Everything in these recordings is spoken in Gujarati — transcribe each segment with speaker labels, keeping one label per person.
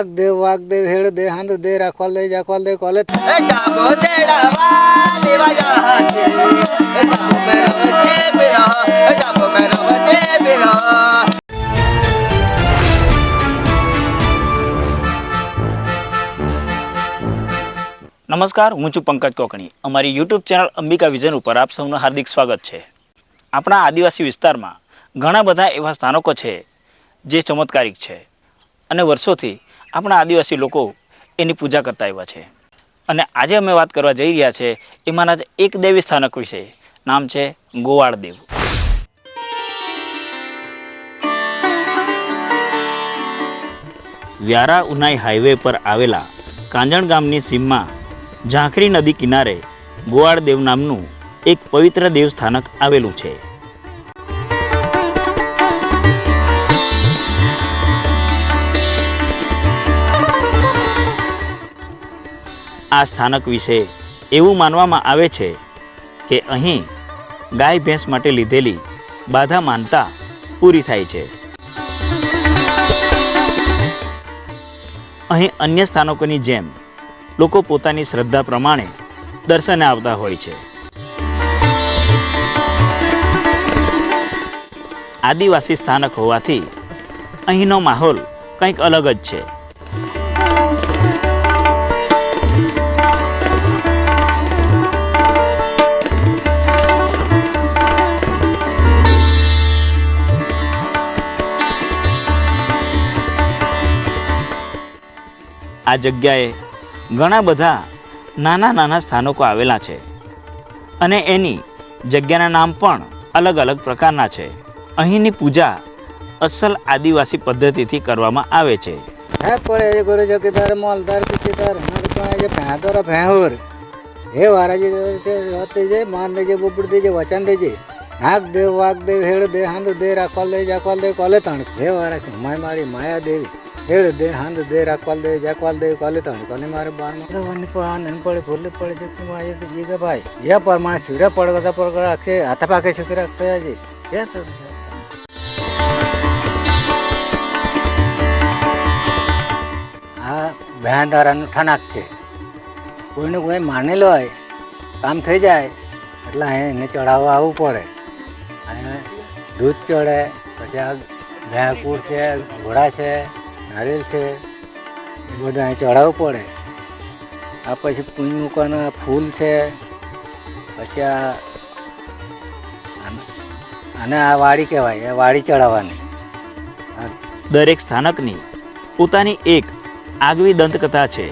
Speaker 1: નાગ દેવ વાઘ દેવ હેડ દે હાંદ દે, રાખવાલ દે, જાખવાલ દે કોલે
Speaker 2: નમસ્કાર, હું છું પંકજ કોકણી. અમારી યુટ્યુબ ચેનલ અંબિકા વિઝન ઉપર આપ સૌનું હાર્દિક સ્વાગત છે. આપણા આદિવાસી વિસ્તારમાં ઘણા બધા એવા સ્થાનકો છે જે ચમત્કારિક છે. અને વર્ષોથી આપણા આદિવાસી લોકો એની પૂજા કરતા આવ્યા છે. અને આજે અમે વાત કરવા જઈ રહ્યા છે એમાંના જ એક દેવી સ્થાનક વિશે. નામ છે ગોવાળ દેવ વ્યારા ઉનાઈ હાઈવે પર આવેલા કાંજણ ગામની સીમમાં ઝાંખરી નદી કિનારે ગોવાળ દેવ નામનું એક પવિત્ર દેવસ્થાનક આવેલું છે. આ સ્થાનક વિશે એવું માનવામાં આવે છે કે અહીં ગાય ભેંસ માટે લીધેલી બાધા માનતા પૂરી થાય છે. અહીં અન્ય સ્થાનકોની જેમ લોકો પોતાની શ્રદ્ધા પ્રમાણે દર્શને આવતા હોય છે. આદિવાસી સ્થાનક હોવાથી અહીંનો માહોલ કંઈક અલગ જ છે. આ જગ્યાએ ઘણા બધા નાના નાના સ્થાનકો આવેલા છે. અને એની જગ્યાના નામ પણ અલગ અલગ પ્રકારના છે. અહીંની પૂજા અસલ આદિવાસી પદ્ધતિથી કરવામાં આવે છે.
Speaker 1: હે વારાજી જે માન દેજે બબડ દેજે, વચન દેજે. નાગ દેવ, વાઘ દેવ હેડ દે હાંદ દે રાખવાલ દે જાખવાલ દે કોલે તણ. હે વારા માય મારી, માયા દેવી. હેડ દે, હાંદ દે, રાખવાલ દે ಕೊಲೆ દે ಬಾರ್ આનંદ પડે ભૂલે પડે છે કે મારે તો જીગે ભાઈ, જે પરમાણે સિરે પડગતા હાથ પાકે છે. રાખતા જાજે કે તો આ ભેંદારાનું ઠણાક છે. કોઈને કોઈ માનેલો હોય, કામ થઈ જાય, એટલે અહીં એને ચડાવવા આવવું પડે. અહીં દૂધ ચડે, પછી આ ભેંકુર છે, ઘોડા છે નારિયેલ છે. એ બધું અહીં ચડાવવું પડે. આ પછી પૂંજ મૂકવાના ફૂલ છે. પછી આ આને આ વાડી કહેવાય એ વાડી ચડાવવાની
Speaker 2: દરેક સ્થાનકની પોતાની એક આગવી દંતકથા છે,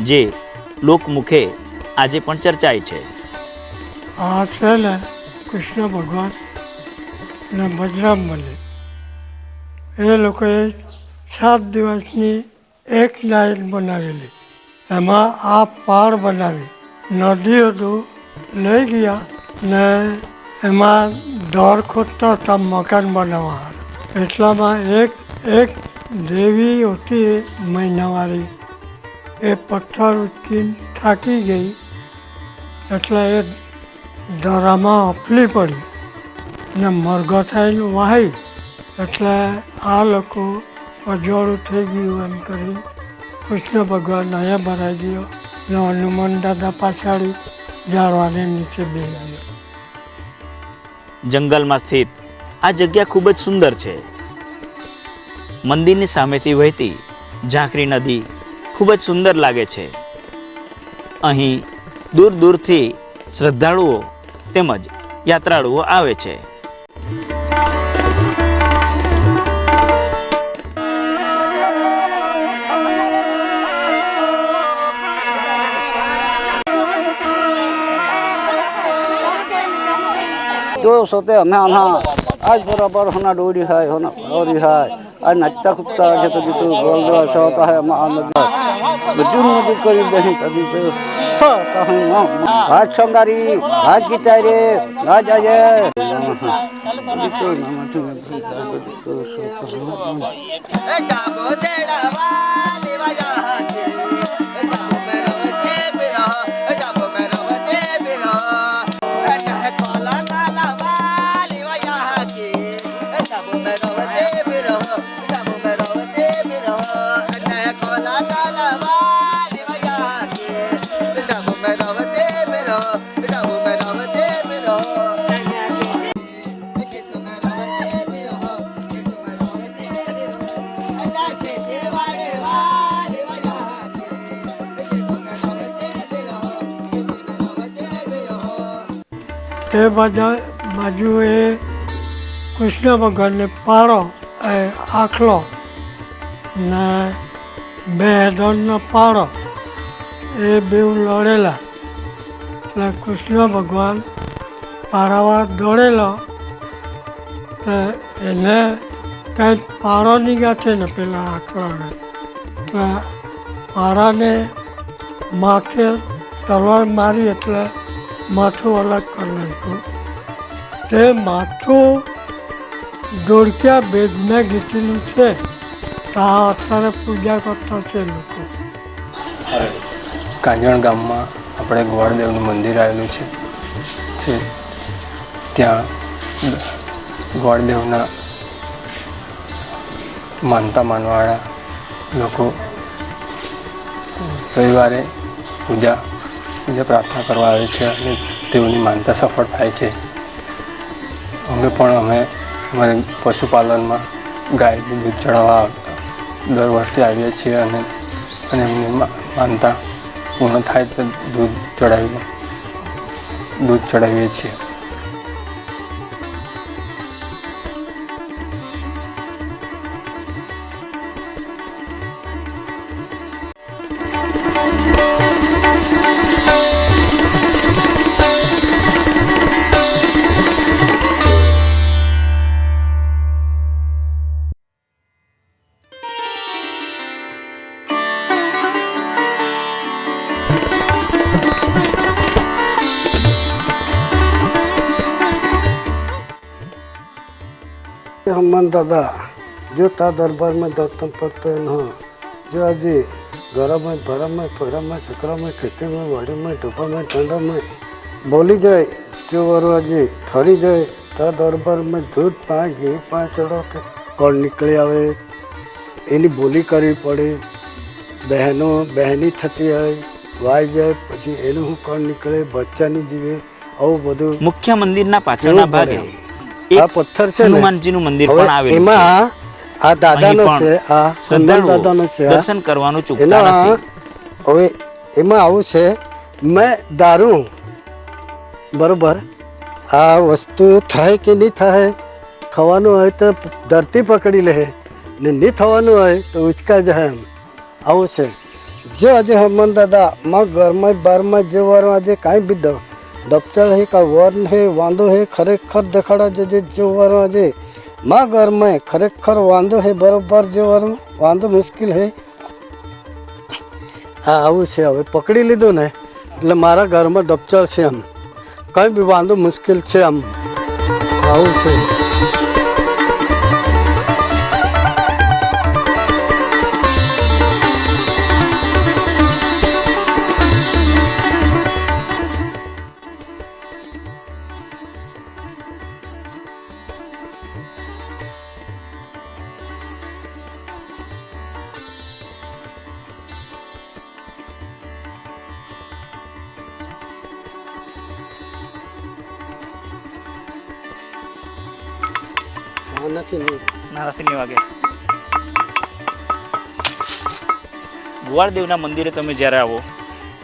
Speaker 2: જે લોકમુખે આજે પણ ચર્ચાય છે.
Speaker 3: આ છે કૃષ્ણ ભગવાન ને બજરંગ બલી એ લોકોએ સાત દિવસની એક નાઇટ બનાવેલી. એમાં આ પાર બનાવી. નદી હતું લઈ ગયા ને એમાં દોડ ખોદતા હતા મકાન બનાવવા. એટલામાં એક એક દેવી હતી મહિનાવાળી. એ પથ્થર ઉચકીને થાકી ગઈ. એટલે એ દરામાં અફલી પડી ને મરઘો થઈને વાહી. એટલે આ લોકો અજવાળું થઈ ગયું એમ કરી કૃષ્ણ ભગવાન અહીંયા ભરાઈ ગયો ને હનુમાન દાદા પાછાડી ઝાડવાને નીચે બેસી ગયો.
Speaker 2: જંગલમાં સ્થિત આ જગ્યા ખૂબ જ સુંદર છે. મંદિરની સામેથી વહેતી ઝાંખરી નદી ખૂબ જ સુંદર લાગે છે. અહીં દૂર દૂરથી શ્રદ્ધાળુઓ તેમજ યાત્રાળુઓ આવે છે.
Speaker 4: જોશોતે અમે આના આજ બરાબર હોના ડોરી હાય હોના ડોરી હાય આ નાચતા કૂદતા છે તો જીતું ગોલ દો સતા હે મા નદી
Speaker 5: બધું નદી કરી દેહી તદી તો સતા હે મા આજ સંગારી આજ ગીતા રે આજ આજે તો નામ તો તો સતા હે ડાગો દેડા વાલે વાજા
Speaker 3: તે બધા બાજુએ કૃષ્ણ ભગવાનને પારો એ આખલો ને બે દોડનો પારો એ બે લડેલા. એટલે કૃષ્ણ ભગવાન પારાવાળા દોડેલો. એને કંઈક પારો નીકળશે ને પેલા આખલાને એટલે પારાને માથે તલવાર મારી એટલે માથું અલગ કરી નાખ્યું. તે માથું દોડક્યા બેદને ગીતનું છે. આ અત્યારે પૂજા કરતા છે લોકો.
Speaker 6: કાંજણ ગામમાં આપણે ગોળદેવનું મંદિર આવેલું છે. ત્યાં ગોળદેવના માનતા માનવાળા લોકો રવિવારે પૂજા પૂજા પ્રાર્થના કરવા આવે છે અને તેઓની માનતા સફળ થાય છે. અમે પણ, અમે અમારે પશુપાલનમાં ગાયનું દૂધ ચડાવવા દર વર્ષે આવીએ છીએ અને અને એમની માનતા પૂર્ણ થાય તો દૂધ ચડાવીને દૂધ ચડાવીએ છીએ.
Speaker 7: હનુમાન દાદા જો તા દરબારમાં દર્શન પડતો ન જો આજે ગરમમાં ભરમમાં ફરમમાં સકરામાં ખેતીમાં વાડીમાં ઢોપામાં ઠંડામાં બોલી જાય જો વરો આજે ઠરી જાય તા દરબારમાં દૂધ પા ઘી પાંચ ચડાવતે. કોણ નીકળી આવે એની બોલી કરવી પડે. બહેનો બહેની થતી હોય વાઈ જાય પછી એનું હું કોણ નીકળે બચ્ચાની જીવે આવું બધું
Speaker 8: મુખ્ય મંદિરના પાછળના ભાગે
Speaker 7: આ પથ્થર છે
Speaker 8: હનુમાનજીનું મંદિર પણ આવેલું
Speaker 7: એમાં આ દાદાનો છે આ હનુમાન દાદાનો છે
Speaker 8: દર્શન કરવાનું ચૂકતા નથી.
Speaker 7: હવે એમાં આવું છે મેં દારૂ બરોબર આ વસ્તુ થાય કે નહીં થાય થવાનું હોય તો ધરતી પકડી લે ને નહીં થવાનું હોય તો ઉચકા જાય એમ. આવું છે. જો આજે હનુમાન દાદા માં ઘરમાં બારમાં જે આજે કાંઈ બી દ- દફતર હે કા વર હે વાંધો હે, ખરેખર દેખાડા જે જે જે વાર આજે મા ઘરમાં ખરેખર વાંધો હે, બરોબર જોવાનો વાંધો મુશ્કેલ હે. આ આવું છે, હવે પકડી લીધું ને, એટલે મારા ઘરમાં ડબચર છે એમ. કંઈ બી વાંધો મુશ્કેલ છે આમ આવું છે. નથી
Speaker 8: મંદિરે તમે જ્યારે આવો,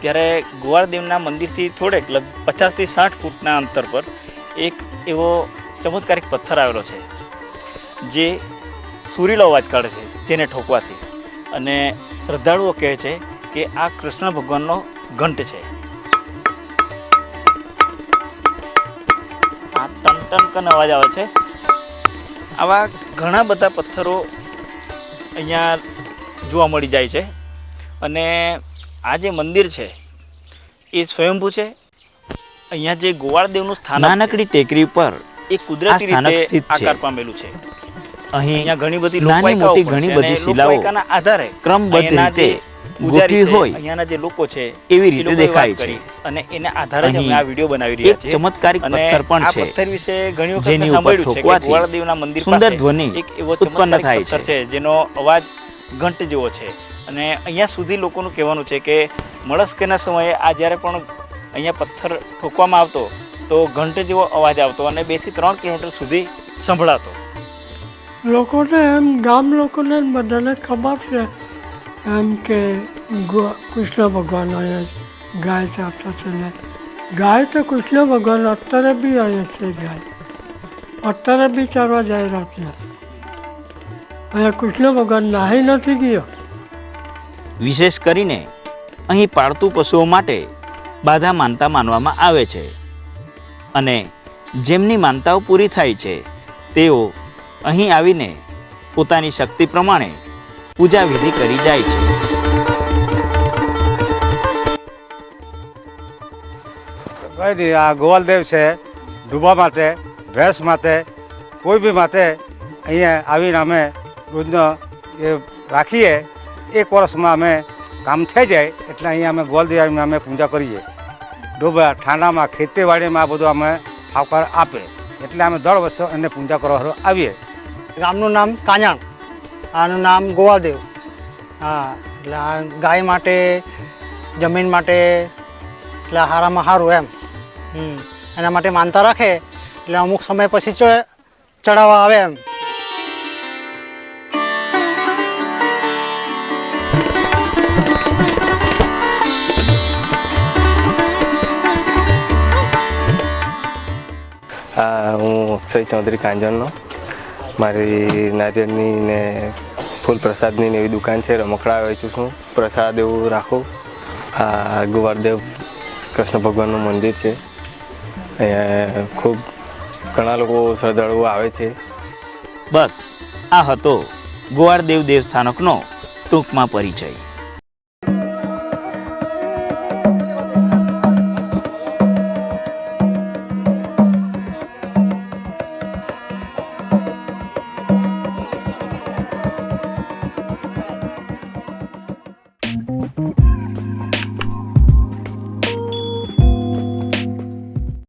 Speaker 8: ત્યારે ગોવાળદેવના મંદિરથી થોડેક લગ, પચાસથી સાઠ ફૂટના અંતર પર એક એવો ચમત્કારિક પથ્થર આવેલો છે, જે સુરીલો અવાજ કાઢે છે, જેને ઠોકવાથી. અને શ્રદ્ધાળુઓ કહે છે કે આ કૃષ્ણ ભગવાનનો ઘંટ છે. આ ટન ટન કન અવાજ આવે છે. આવા ઘણા બધા પથ્થરો અહીંયા જોવા મળી જાય છે. અને આ જે મંદિર છે એ સ્વયંભૂ છે. અહીંયા જે ગોવાળદેવનું સ્થાન નાનકડી ટેકરી પર એ કુદરતી રીતે આકાર પામેલું છે.
Speaker 2: અહીં
Speaker 8: અહીંયા ઘણી બધી
Speaker 2: નાની મોટી ઘણી બધી શિલાઓ
Speaker 8: આધારે
Speaker 2: ક્રમબદ્ધ રીતે
Speaker 8: પૂજારી છે,
Speaker 2: હોય
Speaker 8: અહીંયાના જે લોકો છે
Speaker 2: એવી રીતે દેખાય છે.
Speaker 8: અને એના આધારે જ અમે આ વિડિયો બનાવી રહ્યા
Speaker 2: એક
Speaker 8: છીએ
Speaker 2: ચમત્કારિક પથ્થર પણ
Speaker 8: આ
Speaker 2: છે
Speaker 8: પથ્થર વિશે ઘણી વખત
Speaker 2: જેની
Speaker 8: મેં
Speaker 2: ઉપર
Speaker 8: સાંભળ્યું છે કે ગોવાળદેવના મંદિર
Speaker 2: સુંદર ધ્વનિ
Speaker 8: એક એવો
Speaker 2: ઉત્પન્ન થાય છે.
Speaker 8: છે જેનો અવાજ ઘંટ જેવો છે અને અહીંયા સુધી લોકોનું કહેવાનું છે કે મળસ્કેના સમયે આ જ્યારે પણ અહીંયા પથ્થર ઠોકવામાં આવતો તો ઘંટ જેવો અવાજ આવતો અને બેથી ત્રણ કિલોમીટર સુધી સંભળાતો
Speaker 3: લોકોને એમ ગામ લોકોને બધાને ખબર છે એમ કે કૃષ્ણ ભગવાન અહીંયા ગાય છે ને ગાય તો કૃષ્ણ ભગવાન અત્યારે બી અહીંયા છે ગાય. અત્યારે બી ચારવા જાય રાત્રે અહીંયા કૃષ્ણ ભગવાન નાહી નથી ગયો.
Speaker 2: વિશેષ કરીને અહીં પાળતું પશુઓ માટે બાધા માનતા માનવામાં આવે છે. અને જેમની માનતાઓ પૂરી થાય છે, તેઓ અહીં આવીને પોતાની શક્તિ પ્રમાણે પૂજા વિધિ કરી જાય છે.
Speaker 9: કંઈ નહીં આ ગોવાલદેવ છે ડૂબા માટે ભેંસ માટે કોઈ બી માટે અહીંયા આવીને અમે રોજનો એ રાખીએ એક વર્ષમાં અમે કામ થઈ જાય એટલે અહીંયા અમે ગોવાલદેવ આવીને અમે પૂજા કરીએ. ડૂબા ઠાંડામાં ખેતીવાડીમાં આ બધું અમે આવકાર આપે. એટલે અમે દર વર્ષે એને પૂજા કરવા આવીએ.
Speaker 10: ગામનું નામ કાંજાણ. આનું નામ ગોવાદેવ. હા, એટલે આ ગાય માટે, જમીન માટે, એટલે હારામાં સારું એમ. હમ, એના માટે માનતા રાખે, એટલે અમુક સમય પછી ચડાવવા આવે એમ.
Speaker 11: હું અક્ષય ચૌધરી કાંજણનો મારી નારિયેળની ને ફૂલ પ્રસાદની એવી દુકાન છે, રમકડા વેચું છું. પ્રસાદ એવું રાખું. આ ગુવારદેવ કૃષ્ણ ભગવાનનું મંદિર છે. અહીંયા ખૂબ ઘણા લોકો શ્રદ્ધાળુઓ આવે છે.
Speaker 2: બસ, આ હતો ગુવારદેવ દેવસ્થાનકનો ટૂંકમાં પરિચય.